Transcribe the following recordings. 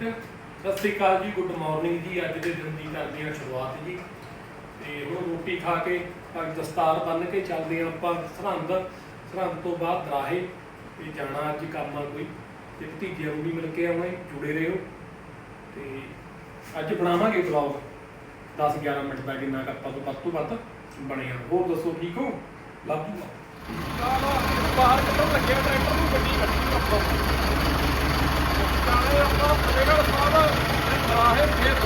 ਸਤਿ ਸ੍ਰੀ ਅਕਾਲ ਜੀ good morning ਜੀ, ਅੱਜ ਦੇ ਦਿਨ ਦੀ ਕਰਦੇ ਹਾਂ ਸ਼ੁਰੂਆਤ ਜੀ। ਤੇ ਹੁਣ ਰੋਟੀ ਖਾ ਕੇ ਅੱਜ ਦਸਤਾਰ ਬੰਨ ਕੇ ਚੱਲਦੇ ਹਾਂ ਆਪਾਂ ਸਰਹੰਦ। ਸਰਹੰਦ ਤੋਂ ਬਾਅਦ ਦਰਾਹੇ ਤੇ ਜਾਣਾ ਅੱਜ ਕੰਮ ਆ ਕੋਈ। ਤੇ ਭਤੀਜਿਆਂ ਨੂੰ ਵੀ ਮਿਲ ਕੇ ਆਉਣਾ ਜੁੜੇ ਰਹੋ। ਤੇ ਅੱਜ ਬਣਾਵਾਂਗੇ ਵਲੌਗ 10 11 ਮਿੰਟ ਦਾ ਜਿੰਨਾ ਕੁ ਆਪਾਂ ਤੋਂ ਵੱਧ ਤੋਂ ਵੱਧ ਬਣਿਆ। ਹੋਰ ਦੱਸੋ, ਠੀਕ ਹੋ? ਲਾਭੂ ਬਾਹਰ ਕੱਢਣ ਲੱਗਿਆ ਟਰੈਕਟਰ ਨੂੰ, ਗੱਡੀ ਕੱਢੀ ਆਪਾਂ। ਜਾਣੇ ਆਪਾਂ ਫਤਿਹਗੜ੍ਹ ਸਾਹਿਬ ਰਾਹੇ ਫੇਰ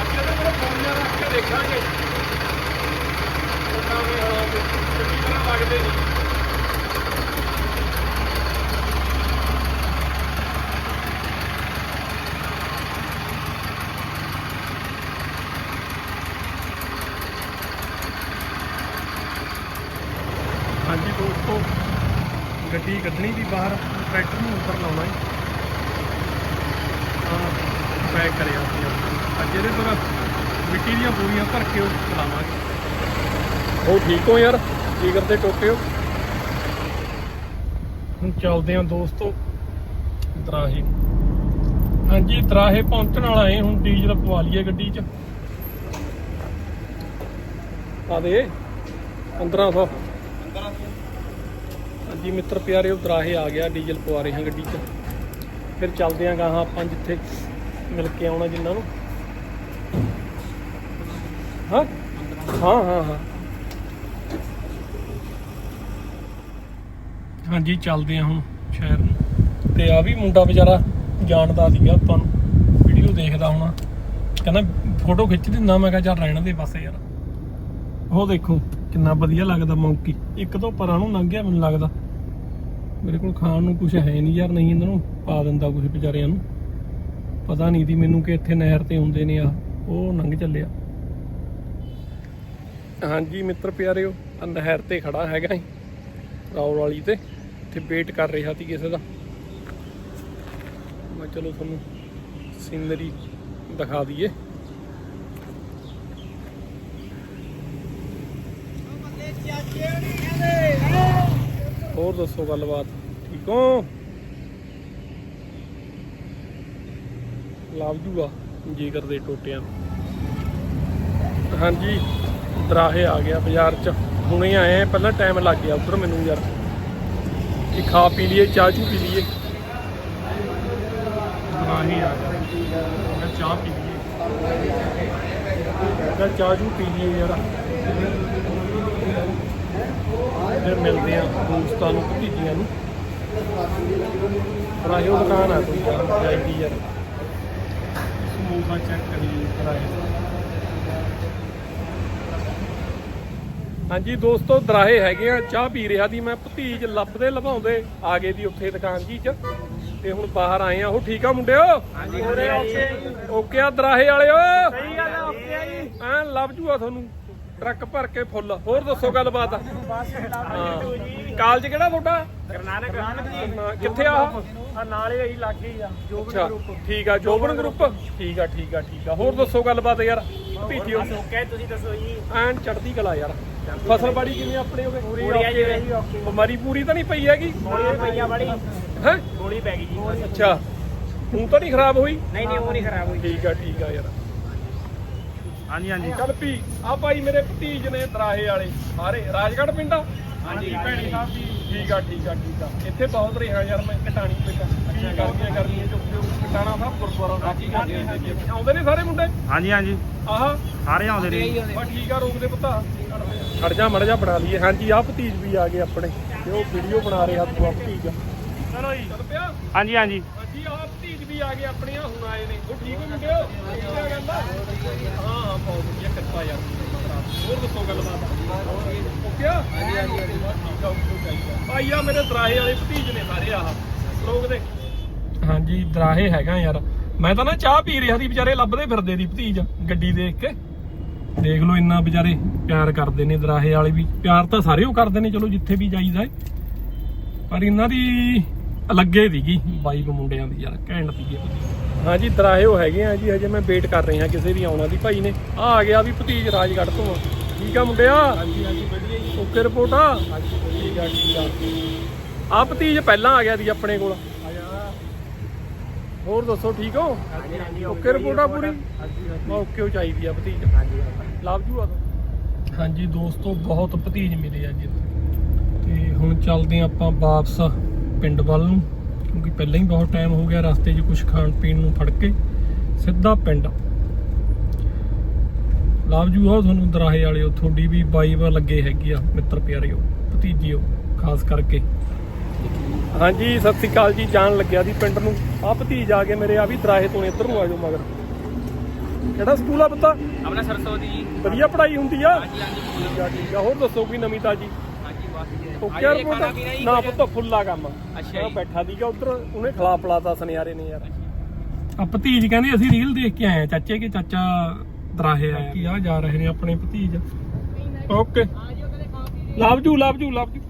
ਅੱਗੇ ਦੇ ਕੋਲ ਫੋਨੀਆਂ ਰੱਖ ਕੇ ਦੇਖਾਂਗੇ ਉਹਨਾਂ ਦੇ ਹਾਲਾਤ ਚੰਗੀ ਤਰ੍ਹਾਂ ਲੱਗਦੇ ਨਹੀਂ ਹਾਂਜੀ ਦੋਸਤੋ, ਗੱਡੀ ਕੱਢਣੀ ਦੀ ਬਾਹਰ। ਟਰੈਕਟਰ ਨੂੰ ਉੱਪਰ ਲਾਉਣਾ ਹੈ ਪੈਕ ਕਰਿਆ ਸੀ ਅੱਜ ਇਹਦੇ ਪਰ ਮਿੱਟੀ ਦੀਆਂ ਬੋਰੀਆਂ ਭਰ ਕੇ ਉਹ ਚਲਾਵਾਂਗੇ। ਉਹ ਠੀਕ ਹੋ ਯਾਰ? ਕੀ ਕਰਦੇ ਹੋ? ਹੁਣ ਚੱਲਦੇ ਹਾਂ ਦੋਸਤੋ ਦਰਾਹੇ ਹਾਂਜੀ ਦਰਾਹੇ ਪਹੁੰਚਣ ਵਾਲਾ ਹੈ ਹੁਣ ਡੀਜ਼ਲ ਪਵਾ ਲਈਏ ਗੱਡੀ 'ਚ। ਆ ਦੇ। 1500 ਹਾਂਜੀ ਮਿੱਤਰ ਪਿਆਰੇ ਦਰਾਹੇ ਆ ਗਿਆ ਡੀਜ਼ਲ ਪਵਾ ਰਹੇ ਹਾਂ ਗੱਡੀ 'ਚ। ਫਿਰ ਚੱਲਦੇ ਆਂ ਗਾਹਾਂ ਆਪਾਂ ਜਿੱਥੇ ਮਿਲ ਕੇ ਆਉਣਾ ਜਿੰਨਾਂ ਨੂੰ। ਹਾਂ? ਹਾਂ ਹਾਂ ਹਾਂ। ਹਾਂਜੀ, ਚੱਲਦੇ ਆਂ ਹੁਣ ਸ਼ਹਿਰ ਨੂੰ। ਤੇ ਆ ਵੀ ਮੁੰਡਾ ਵਿਚਾਰਾ ਜਾਣਦਾ ਸੀਗਾ ਆਪਾਂ ਨੂੰ। ਵੀਡੀਓ ਦੇਖਦਾ ਹੋਣਾ। ਕਹਿੰਦਾ ਫੋਟੋ ਖਿੱਚ ਦਿੰਦਾ, ਮੈਂ ਕਿਹਾ ਚੱਲ ਰਹਿਣ ਦੇ ਬਸ ਯਾਰ। ਉਹ ਦੇਖੋ, ਕਿੰਨਾ ਵਧੀਆ ਲੱਗਦਾ ਮੌਂਕੀ। ਇੱਕ ਤੋਂ ਪਰਾਂ ਨੂੰ ਲੰਘ ਗਿਆ ਮੈਨੂੰ ਲੱਗਦਾ। ਮੇਰੇ ਕੋਲ ਖਾਣ ਨੂੰ ਕੁਝ ਹੈ ਨਹੀਂ ਯਾਰ, ਨਹੀਂ ਇਹਨਾਂ ਨੂੰ ਪਾ ਦਿੰਦਾ ਕੁਝ ਵਿਚਾਰਿਆਂ ਨੂੰ। ਪਤਾ ਨਹੀਂ ਦੀ ਮੈਨੂੰ ਕਿ ਇੱਥੇ ਨਹਿਰ ਤੇ ਹੁੰਦੇ ਨੇ ਆ, ਉਹ ਲੰਘ ਚੱਲਿਆ। ਹਾਂਜੀ ਮਿੱਤਰ ਪਿਆਰਿਓ, ਆਹ ਨਹਿਰ ਤੇ ਖੜਾ ਹੈਗਾ ਹੀ ਰੌਲ ਵਾਲੀ ਤੇ। ਇੱਥੇ ਵੇਟ ਕਰ ਰਿਹਾ ਸੀ ਕਿਸੇ ਦਾ। ਮੈਂ ਚਲੋ ਤੁਹਾਨੂੰ ਸੀਨਰੀ ਦਿਖਾ ਦਈਏ। ਹੋਰ ਦੱਸੋ ਗੱਲਬਾਤ? ਠੀਕ ਹੋ? ਲਵ ਜੂਗਾ ਜੀ ਕਰਦੇ ਟੋਟਿਆਂ ਹਾਂਜੀ, ਦਰਾਹੇ ਆ ਗਿਆ ਬਾਜ਼ਾਰ ਚ। ਹੁਣੇ ਆਏ ਆ, ਪਹਿਲਾਂ ਟਾਈਮ ਲੱਗ ਗਿਆ ਉਧਰ ਮੈਨੂੰ ਯਾਰ। ਕਿ ਖਾ ਪੀ ਲਈਏ, ਚਾਹ ਚੂ ਪੀ ਲਈਏ। ਦਰਾਹੇ ਆ ਗਿਆ। ਚਾਹ ਪੀ ਲਈਏ। ਮੈਂ ਚਾਹ ਚੂ ਪੀ ਲਈਏ ਯਾਰ। ਫਿਰ ਮਿਲਦੇ ਆ ਦੋਸਤਾਂ ਨੂੰ ਭਤੀਜੀਆਂ ਨੂੰ। ਉਹ ਦੁਕਾਨ ਆ ਕੋਈ? ਜਾਈਦੀ ਯਾਰ ਸਮੂਹਾ ਚੈੱਕ ਕਰੀਏ ਕਰਾਏ ਹਾਂਜੀ ਦੋਸਤੋ ਦਰਾਹੇ ਹੈਗੇ ਆ ਚਾਹ ਪੀ ਰਿਹਾ ਦੀ ਮੈਂ। ਭਤੀਜ ਲੱਭਦੇ ਲਭਾਉਂਦੇ ਆ ਗਏ ਦੀ ਉੱਥੇ ਦੁਕਾਨ ਜੀ ਚ। ਤੇ ਹੁਣ ਬਾਹਰ ਆਏ ਆ। ਉਹ ਠੀਕ ਆ ਮੁੰਡਿਓ? ਹਾਂਜੀ ਓਕੇ ਓਕੇ ਆ ਦਰਾਹੇ ਵਾਲਿਓ। ਸਹੀ ਗੱਲ ਆ ਓਕੇ ਆ ਜੀ। ਐਂ ਲੱਭ ਜੂਆ ਤੁਹਾਨੂੰ। ਟਰੱਕ ਭਰ ਕੇ ਫੁੱਲ। ਹੋਰ ਦੱਸੋ ਗੱਲਬਾਤ? ਹਾਂ। ਕਾਲਜ ਕਿਹੜਾ ਤੁਹਾਡਾ? ਕਰਨਾਨਕ ਜੀ। ਕਿੱਥੇ ਆ? ਆਹ? ਆ ਨਾਲੇ ਹੀ ਲੱਗੇ ਹੀ ਆ ਅੱਛਾ। ਠੀਕ ਆ ਜੋਬਨ ਗਰੁੱਪ? ਠੀਕ ਆ ਠੀਕ ਆ ਠੀਕ ਆ। ਹੋਰ ਦੱਸੋ ਗੱਲਬਾਤ ਯਾਰ? ਭਤੀਜਿਓ ਓਕੇ ਤੁਸੀਂ ਦੱਸੋ ਜੀ। ਐਨ ਚੜਦੀ ਕਲਾ ਯਾਰ। ਫਸਲਬਾੜੀ ਕਿਵੇਂ ਆਪਣੇ ਹੋਵੇ ਪੂਰੀ ਆ ਜੀ ਵੈਸੇ ਓਕੇ ਬਿਮਾਰੀ ਪੂਰੀ ਤਾਂ ਨਹੀਂ ਪਈ ਹੈਗੀ? ਗੋਲੀ ਪਈਆ ਬੜੀ। ਹੈ? ਗੋਲੀ ਪੈ ਗਈ ਜੀ। ਅੱਛਾ। ਹੁਣ ਤਾਂ ਨਹੀਂ ਖਰਾਬ ਹੋਈ? ਨਹੀਂ ਨਹੀਂ ਉਹ ਨਹੀਂ ਖਰਾਬ ਹੋਈ। ਠੀਕ ਆ ਠੀਕ ਆ ਯਾਰ। ਹਾਂਜੀ ਹਾਂਜੀ। ਚੱਲ ਪੀ ਆ ਭਾਈ ਮੇਰੇ ਭਤੀਜ ਨੇ ਦਰਾਹੇ ਵਾਲੇ ਸਾਰੇ ਰਾਜਗੜ੍ਹ ਪਿੰਡਾ ਹਾਂਜੀ, ਭੈਣੀ ਸਾਹਿਬ ਜੀ ਠੀਕ ਆ ਠੀਕ ਆ ਠੀਕ ਆ। ਇੱਥੇ ਬਹੁਤ ਰਿਹਾ ਯਾਰ ਮੈਂ ਕਟਾਣੀ ਪਿੰਡ ਅੱਛਾ ਗਰਮੀਆਂ ਗਰਮੀਆਂ ਚ ਉੱਥੇ ਕਟਾਣਾ ਸਾਹਿਬ ਗੁਰਦੁਆਰਾ ਸਾਹਿਬ ਕਰਦੇ ਨੇ ਆਉਂਦੇ ਨੇ ਸਾਰੇ ਮੁੰਡੇ? ਹਾਂਜੀ ਹਾਂਜੀ। ਆਹ। ਸਾਰੇ ਆਉਂਦੇ ਨੇ। ਬਾ ਠੀਕ ਆ ਰੋਕਦੇ ਪੁੱਤਾ। ਖੜ ਜਾ ਮੜ ਜਾ ਬਣਾ ਲਈਏ। ਹਾਂਜੀ ਆ ਭਤੀਜ ਵੀ ਆ ਗਏ ਆਪਣੇ। ਤੇ ਉਹ ਵੀਡੀਓ ਬਣਾ ਰਿਹਾ ਤੂੰ ਆ ਭਤੀਜ। ਚਲੋ ਜੀ। ਚੱਲ ਪਿਆ ਹਾਂਜੀ ਹਾਂਜੀ। ਹਾਂਜੀ ਆ ਭਤੀਜ ਵੀ ਆ ਗਏ ਆਪਣੇ ਆ ਹੁਣ ਆਏ ਨੇ। ਉਹ ਠੀਕ ਹੋ ਮੁੰਡਿਓ? ਕੀ ਗੱਲ ਆ? ਹਾਂ ਹਾਂ ਬਹੁਤ ਵਧੀਆ ਕਿਰਪਾ ਯਾਰ। ਹੋਰ ਦੱਸੋ ਗੱਲਬਾਤ? ਓਕੇ ਆ? ਹਾਂਜੀ ਹਾਂਜੀ ਠੀਕ ਆ ਉੱਥੋਂ ਚਾਹੀਦਾ? ਭਾਈ ਆ ਮੇਰੇ ਦਰਾਹੇ ਵਾਲੇ ਭਤੀਜ ਨੇ ਸਾਰੇ ਆਹ ਲੋਕ ਦੇ। ਹਾਂਜੀ ਦਰਾਹੇ ਹੈਗਾ ਯਾਰ। ਮੈਂ ਤਾਂ ਨਾ ਚਾਹ ਪੀ ਰਿਹਾ ਸੀ ਵਿਚਾਰੇ ਲੱਭਦੇ ਫਿਰਦੇ ਦੀ ਭਤੀਜ ਗੱਡੀ ਦੇਖ ਕੇ। ਦੇਖ ਲਓ ਇੰਨਾ ਵਿਚਾਰੇ ਪਿਆਰ ਕਰਦੇ ਨੇ ਦਰਾਹੇ ਵਾਲੇ ਵੀ। ਪਿਆਰ ਤਾਂ ਸਾਰੇ ਉਹ ਕਰਦੇ ਨੇ ਚਲੋ ਜਿੱਥੇ ਵੀ ਜਾਈਦਾ ਏ ਪਰ ਇਹਨਾਂ ਦੀ ਲੱਗੇ ਦੀਗੀ ਬਾਈ ਮੁੰਡਿਆਂ ਦੀ ਯਾਰ ਘੈਂਟ ਦੀ ਹਾਂਜੀ ਉਹ ਹੈਗੇ ਆ ਜੀ ਹਜੇ ਮੈਂ ਵੇਟ ਕਰ ਰਿਹਾ ਕਿਸੇ ਦੀ ਆਉਣਾ ਦੀ ਭਾਈ ਨੇ। ਆ ਆ ਗਿਆ ਵੀ ਭਤੀਜ ਰਾਜਗੜ੍ਹ ਤੋਂ। ਆ। ਠੀਕ ਆ ਮੁੰਡਿਆ? ਹਾਂਜੀ ਹਾਂਜੀ ਵਧੀਆ ਜੀ। ਓਕੇ ਰਿਪੋਰਟ ਆ? ਠੀਕ ਆ ਠੀਕ ਆ। ਆ ਭਤੀਜ ਪਹਿਲਾਂ ਆ ਗਿਆ ਦੀ ਆਪਣੇ ਕੋਲ। ਹੋਰ ਦੱਸੋ ਠੀਕ ਹੋ? ਓਕੇ ਰਿਪੋਰਟਾ ਪੂਰੀ? ਮੈਂ ਓਕੇ ਹੋ ਚਾਹੀਦੀ ਆ ਭਤੀਜ। ਲਵ ਜੂ ਆ ਹਾਂਜੀ ਦੋਸਤੋ ਬਹੁਤ ਭਤੀਜ ਮਿਲੇ ਅੱਜ ਤੇ ਹੁਣ ਚੱਲਦੇ ਹਾਂ ਆਪਾਂ ਵਾਪਸ। ਪਿੰਡ ਵੱਲ ਨੂੰ ਕਿਉਂਕਿ ਪਹਿਲਾਂ ਹੀ ਬਹੁਤ ਟਾਈਮ ਹੋ ਗਿਆ ਰਸਤੇ 'ਚ ਕੁਝ ਖਾਣ ਪੀਣ ਨੂੰ ਫੜ ਕੇ ਸਿੱਧਾ ਪਿੰਡ। ਲਵ ਜੂ ਆ ਤੁਹਾਨੂੰ ਦਰਾਹੇ ਵਾਲਿਓ ਤੁਹਾਡੀ ਵੀ ਬਾਈ ਵਾ ਲੱਗੇ ਹੈਗੀ ਆ ਮਿੱਤਰ ਪਿਆਰਿਓ ਭਤੀਜਿਓ ਖਾਸ ਕਰਕੇ। ਹਾਂਜੀ ਸਤਿ ਸ੍ਰੀ ਅਕਾਲ ਜੀ ਜਾਣ ਲੱਗਿਆ ਸੀ ਪਿੰਡ ਨੂੰ। ਆ ਭਤੀਜ ਆ ਕੇ ਮੇਰੇ ਆ ਵੀ ਦਰਾਹੇ ਤੋਂ ਇੱਧਰ ਨੂੰ ਆ ਜਾਓ ਮਗਰ। ਕਿਹੜਾ ਸਕੂਲ ਆ ਪੁੱਤਾ? ਆਪਣਾ ਸਰਸਵਤੀ ਜੀ। ਵਧੀਆ ਪੜ੍ਹਾਈ ਹੁੰਦੀ ਆ? ਹਾਂਜੀ ਹਾਂਜੀ ਠੀਕ ਆ ਠੀਕ ਆ ਹੋਰ ਦੱਸੋ ਕੋਈ ਨਵੀਂ ਤਾਜੀ? ਓਕੇ ਰਿਪੋਰਟ ਨਾ ਪੁੱਤ ਫੁੱਲਾ ਕੰਮ। ਅੱਛਾ ਜੀ। ਬੈਠਾ ਸੀਗਾ ਉਧਰ ਉਹਨੇ ਖਲਾ ਪਲਾਤਾ ਸੁਨਿਆਰੇ ਨੇ ਯਾਰ। ਆ ਭਤੀਜ ਕਹਿੰਦੇ ਅਸੀਂ ਰੀਲ ਦੇਖ ਕੇ ਆਏ ਆ ਚਾਚੇ ਕੇ ਚਾਚਾ ਦਰਾਹੇ ਆਇਆ ਕੀ ਆ ਜਾ ਰਹੇ ਨੇ ਆਪਣੇ ਭਤੀਜ। Okay. Love you love you love you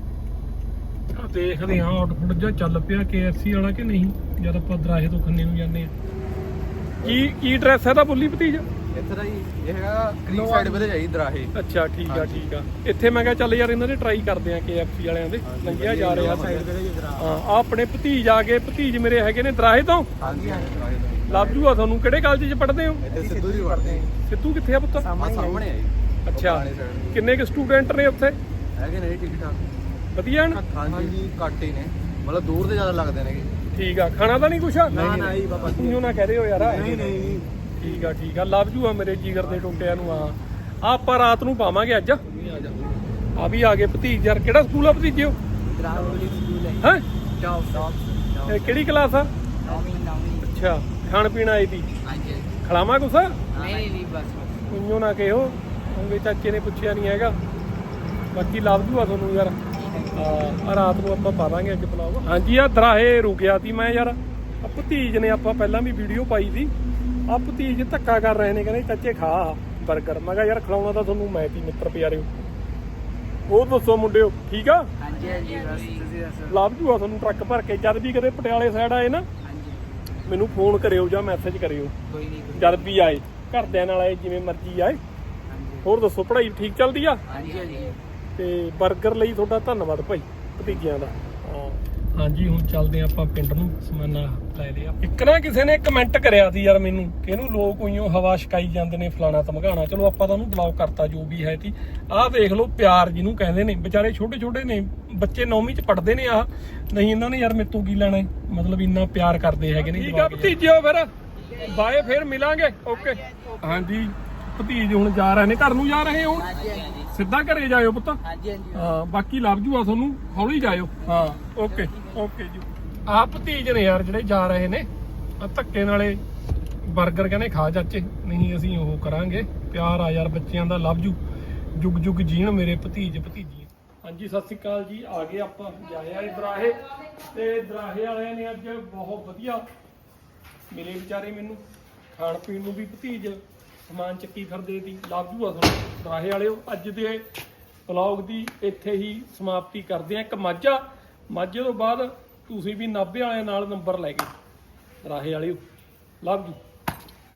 ਆ ਦੇਖਦੇ ਹਾਂ ਆਊਟਫਿਟ ਜਿਹਾ ਚੱਲ ਪਿਆ KFC ਵਾਲਾ ਕਿ ਨਹੀਂ? ਜਦ ਆਪਾਂ ਦਰਾਹੇ ਤੋਂ ਖੰਨੇ ਨੂੰ ਜਾਂਦੇ ਆ ਕੀ ਕੀ ਡਰੈਸ ਹੈ ਤਾਂ ਬੁੱਲੀ ਭਤੀਜ? ਇੱਥੇ ਦਾ ਜੀ ਇਹ ਹੈਗਾ ਕ੍ਰੀਕ ਸਾਈਡ ਵਧੇ ਜਾਈ ਦਰਾਹੇ। ਅੱਛਾ ਠੀਕ ਆ। ਠੀਕ ਆ। ਇੱਥੇ ਮੈਂ ਕਿਹਾ ਚੱਲ ਯਾਰ ਇਹਨਾਂ ਦੇ ਟਰਾਈ ਕਰਦੇ ਆ KFC ਵਾਲਿਆਂ ਦੇ ਲੰਘਿਆ ਜਾ ਰਿਹਾ ਸਾਈਡ ਵਧੇ ਜੀ ਦਰਾਹੇ। ਹਾਂ ਆਹ ਆਪਣੇ ਭਤੀਜ ਆ ਗਏ ਭਤੀਜ ਮੇਰੇ ਹੈਗੇ ਨੇ ਦਰਾਹੇ ਤੋਂ। ਹਾਂਜੀ ਹਾਂਜੀ ਦਰਾਹੇ ਤੋਂ। ਲੱਭ ਤੁਹਾਨੂੰ ਕਿਹੜੇ ਕਾਲਜ 'ਚ ਪੜ੍ਹਦੇ ਹੋ? ਇੱਥੇ ਸਿੱਧੂ ਜੀ ਵੜਦੇ ਆ। ਸਿੱਧੂ ਕਿੱਥੇ ਆ ਪੁੱਤ? ਆ ਸਾਹਮਣੇ ਆ ਜੀ। ਅੱਛਾ। ਕਿੰਨੇ ਕੁ ਸਟੂਡੈਂਟ ਨੇ ਉੱਥੇ? ਹੈਗੇ ਨੇ ਜੀ ਠੀਕ ਠਾਕ ਵਧੀਆ ਨੇ? ਹਾਂਜੀ ਘੱਟ ਹੀ ਨੇ। ਮਤਲਬ ਦੂਰ ਦੇ ਜ਼ਿਆਦਾ ਲੱਗਦੇ ਨੇਗੇ। ਠੀਕ ਆ ਖਾਣਾ ਤਾਂ ਨਹੀਂ ਕੁਛ? ਨਾ ਨਾ ਜੀ ਬਾਬਾ ਤੁਸੀਂ ਨਾ ਕਹਦੇ ਹੋ ਯਾਰ ਨਹੀਂ ਨਹੀਂ। ਠੀਕ ਆ ਠੀਕ ਆ। ਲੱਭ ਜੂਆ ਮੇਰੇ ਜਿਗਰ ਦੇ ਟੁੱਟਿਆਂ ਨੂੰ ਆ ਆਪਾਂ ਰਾਤ ਨੂੰ ਪਾਵਾਂਗੇ ਅੱਜ। ਆ ਵੀ ਆ ਗਏ ਭਤੀਜ ਯਾਰ। ਕਿਹੜਾ ਸਕੂਲ ਆ ਭਤੀਜਿਓ ਹੈ। ਕਿਹੜੀ ਕਲਾਸ ਆ? ਅੱਛਾ ਖਾਣ ਪੀਣ ਆਈ ਦੀ ਹਾਂਜੀ ਖਲਾਵਾ ਕੁਛ? ਨਹੀਂ ਨਹੀਂ ਬਸ ਨਾ ਕਿਹੋ। ਉਹਦੇ ਚਾਚੇ ਨੇ ਪੁੱਛਿਆ ਨਹੀਂ ਹੈਗਾ। ਬਾਕੀ ਲੱਭ ਜੂਆ ਤੁਹਾਨੂੰ ਯਾਰ। ਆ ਰਾਤ ਨੂੰ ਆਪਾਂ ਪਾ ਦਾਂਗੇ ਅੱਜ ਬਲੌਗ ਹਾਂਜੀ ਆ ਦਰਾਹੇ ਰੁਕਿਆ ਸੀ ਮੈਂ ਯਾਰ। ਆ ਭਤੀਜ ਨੇ ਆਪਾਂ ਪਹਿਲਾਂ ਵੀ ਵੀਡੀਓ ਪਾਈ ਸੀ। ਆ ਭਤੀਜ ਧੱਕਾ ਕਰ ਰਹੇ ਨੇ ਕਹਿੰਦੇ ਚਾਚੇ ਖਾ 버ਗਰ ਮੈਂ ਕਿਹਾ ਯਾਰ ਖਿਲਾਉਣਾ ਤਾਂ ਤੁਹਾਨੂੰ ਮੈਂ ਤੀ ਮਿੱਤਰ ਪਿਆਰਿਓ ਉਹ ਦੱਸੋ ਮੁੰਡਿਓ ਠੀਕ ਆ? ਹਾਂਜੀ ਹਾਂਜੀ ਬਸ ਤੁਸੀਂ ਦੱਸੋ। ਲੱਭ ਜੂਆ ਤੁਹਾਨੂੰ ਟਰੱਕ ਭਰ ਕੇ। ਜਦ ਵੀ ਕਦੇ ਪਟਿਆਲੇ ਸਾਈਡ ਆਏ ਨਾ ਮੈਨੂੰ ਫੋਨ ਕਰਿਓ ਜਾਂ ਮੈਸੇਜ ਕਰਿਓ। ਕੋਈ ਨਹੀਂ ਕੋਈ ਜਦ ਵੀ ਆਏ ਘਰਦਿਆਂ ਨਾਲ ਆਏ ਜਿਵੇਂ ਮਰਜ਼ੀ ਆਏ। ਹੋਰ ਦੱਸੋ ਪੜ੍ਹਾਈ ਠੀਕ ਚੱਲਦੀ ਆ? ਹਾਂਜੀ ਹਾਂਜੀ। ਤੇ 버ਗਰ ਲਈ ਤੁਹਾਡਾ ਧੰਨਵਾਦ ਭਾਈ ਭਤੀਜਿਆਂ ਦਾ। ਹਾਂਜੀ ਹੁਣ ਚੱਲਦੇ ਆਪਾਂ ਪਿੰਡ ਨੂੰ ਸਮਾਨਾ ਲੈ ਲਿਆ। ਇੱਕ ਨਾ ਕਿਸੇ ਨੇ ਕਮੈਂਟ ਕਰਿਆ ਸੀ ਯਾਰ ਮੈਨੂੰ ਕਿ ਇਹਨੂੰ ਲੋਕ ਉਈਓ ਹਵਾ ਛਕਾਈ ਜਾਂਦੇ ਨੇ ਫਲਾਣਾ ਧਮਕਾਣਾ। ਚਲੋ ਆਪਾਂ ਤਾਂ ਉਹਨੂੰ ਬਲੌਕ ਕਰਤਾ ਜੋ ਵੀ ਹੈ ਤੀ ਆਹ ਦੇਖ ਲਓ ਪਿਆਰ ਜਿਹਨੂੰ ਕਹਿੰਦੇ ਨੇ। ਵਿਚਾਰੇ ਛੋਟੇ ਛੋਟੇ ਨੇ ਬੱਚੇ ਨੌਵੀਂ ਚ ਪੜ੍ਹਦੇ ਨੇ ਆਹ। ਨਹੀਂ ਇਹਨਾਂ ਨੇ ਯਾਰ ਮੇਰੇ ਤੋਂ ਕੀ ਲੈਣਾ? ਮਤਲਬ ਇੰਨਾ ਪਿਆਰ ਕਰਦੇ ਹੈਗੇ ਨੇ ਠੀਕ ਆ ਭਤੀਜਿਓ ਫਿਰ। ਬਾਏ ਫਿਰ ਮਿਲਾਂਗੇ। ਓਕੇ। ਹਾਂਜੀ ਭਤੀਜ ਹੁਣ ਜਾ ਰਹੇ ਨੇ। ਘਰ ਨੂੰ ਜਾ ਰਹੇ ਹੋ? ਸਿੱਧਾ ਘਰੇ ਜਾਇਓ ਪੁੱਤ। ਹਾਂਜੀ ਹਾਂਜੀ। ਹਾਂ ਬਾਕੀ ਲੱਭ ਜੂਆ ਤੁਹਾਨੂੰ ਹੌਲੀ ਜਾਇਓ। ਹਾਂ ਓਕੇ ਓਕੇ ਜੀ। ਆਹ ਭਤੀਜ ਨੇ ਯਾਰ ਜਿਹੜੇ ਜਾ ਰਹੇ ਨੇ ਆ ਧੱਕੇ ਨਾਲੇ 버ਗਰ ਕਹਿੰਦੇ ਖਾ ਚਾਚੇ ਨਹੀਂ ਅਸੀਂ ਉਹ ਕਰਾਂਗੇ। ਪਿਆਰ ਆ ਯਾਰ ਬੱਚਿਆਂ ਦਾ ਲੱਭ ਜੂ। ਜੁਗ ਜੁਗ ਜੀਣ ਮੇਰੇ ਭਤੀਜ ਭਤੀਜੀ ਹਾਂਜੀ ਸਤਿ ਸ੍ਰੀ ਅਕਾਲ ਜੀ। ਆ ਗਏ ਆਪਾਂ ਜਾਇਆ ਦਰਾਹੇ। ਤੇ ਦਰਾਹੇ ਵਾਲਿਆਂ ਨੇ ਅੱਜ ਬਹੁਤ ਵਧੀਆ ਮਿਲੇ ਵਿਚਾਰੇ ਮੈਨੂੰ ਖਾਣ ਪੀਣ ਨੂੰ ਵੀ ਭਤੀਜ। ਸਮਾਨ ਚੱਕੀ ਫਿਰਦੇ ਦੀ ਲੱਭ ਜੂਆ ਤੁਹਾਨੂੰ ਦਰਾਹੇ ਵਾਲਿਓ, ਅੱਜ ਦੇ ਵਲੌਗ ਦੀ ਇੱਥੇ ਹੀ ਸਮਾਪਤੀ ਕਰਦੇ ਆ ਇੱਕ ਮਾਝਾ। ਮਾਝੇ ਤੋਂ ਬਾਅਦ ਤੁਸੀਂ ਵੀ ਨਾਭੇ ਵਾਲਿਆਂ ਨਾਲ ਨੰਬਰ ਲੈ ਕੇ। ਦਰਾਹੇ ਵਾਲਿਓ ਲਵ ਯੂ